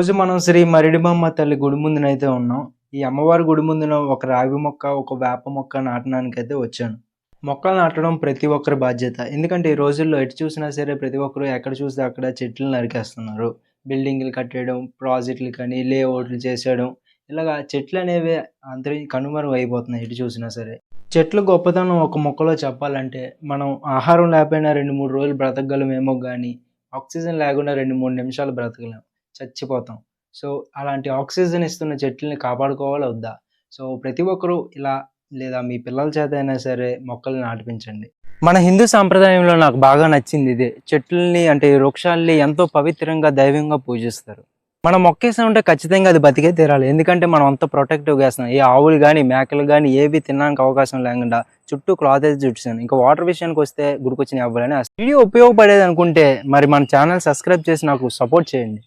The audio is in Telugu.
రోజు మనం శ్రీ మరిడిబమ్మ తల్లి గుడి ముందునైతే ఉన్నాం. ఈ అమ్మవారి గుడి ముందున ఒక రావి మొక్క ఒక వేప మొక్క నాటడానికైతే వచ్చాను. మొక్కలు నాటడం ప్రతి ఒక్కరి బాధ్యత. ఎందుకంటే ఈ రోజుల్లో ఎటు చూసినా సరే ప్రతి ఒక్కరు ఎక్కడ చూస్తే అక్కడ చెట్లు నరికేస్తున్నారు. బిల్డింగ్లు కట్టేయడం ప్రాజెక్టులు కానీ లేఅవుట్లు చేసేయడం ఇలాగా చెట్లు అనేవి అందరి కనుమరుగు అయిపోతున్నాయి ఎటు చూసినా సరే. చెట్లు గొప్పతనం ఒక మొక్కలో చెప్పాలంటే మనం ఆహారం లేకపోయినా రెండు మూడు రోజులు బ్రతకగలమేమో కానీ ఆక్సిజన్ లేకుండా రెండు మూడు నిమిషాలు బ్రతకలేం. చచ్చిపోతాం. సో అలాంటి ఆక్సిజన్ ఇస్తున్న చెట్లని కాపాడుకోవాలి వద్దా? సో ప్రతి ఒక్కరూ ఇలా లేదా మీ పిల్లల చేత అయినా సరే మొక్కల్ని నాటిపించండి. మన హిందూ సాంప్రదాయంలో నాకు బాగా నచ్చింది ఇదే. చెట్లని అంటే వృక్షాల్ని ఎంతో పవిత్రంగా దైవంగా పూజిస్తారు. మనం మొక్కేసామంటే ఖచ్చితంగా అది బతికే తీరాలి. ఎందుకంటే మనం అంత ప్రొటెక్టివ్గా వేస్తున్నాం. ఏ ఆవులు కానీ మేకలు కానీ ఏవి తినడానికి అవకాశం లేకుండా చుట్టూ క్లాత్ అయితే చుట్టాను ఇంకా వాటర్ విషయానికి వస్తే గురికొచ్చిన అవ్వాలని వీడియో ఉపయోగపడేది అనుకుంటే మరి మన ఛానల్ సబ్స్క్రైబ్ చేసి నాకు సపోర్ట్ చేయండి.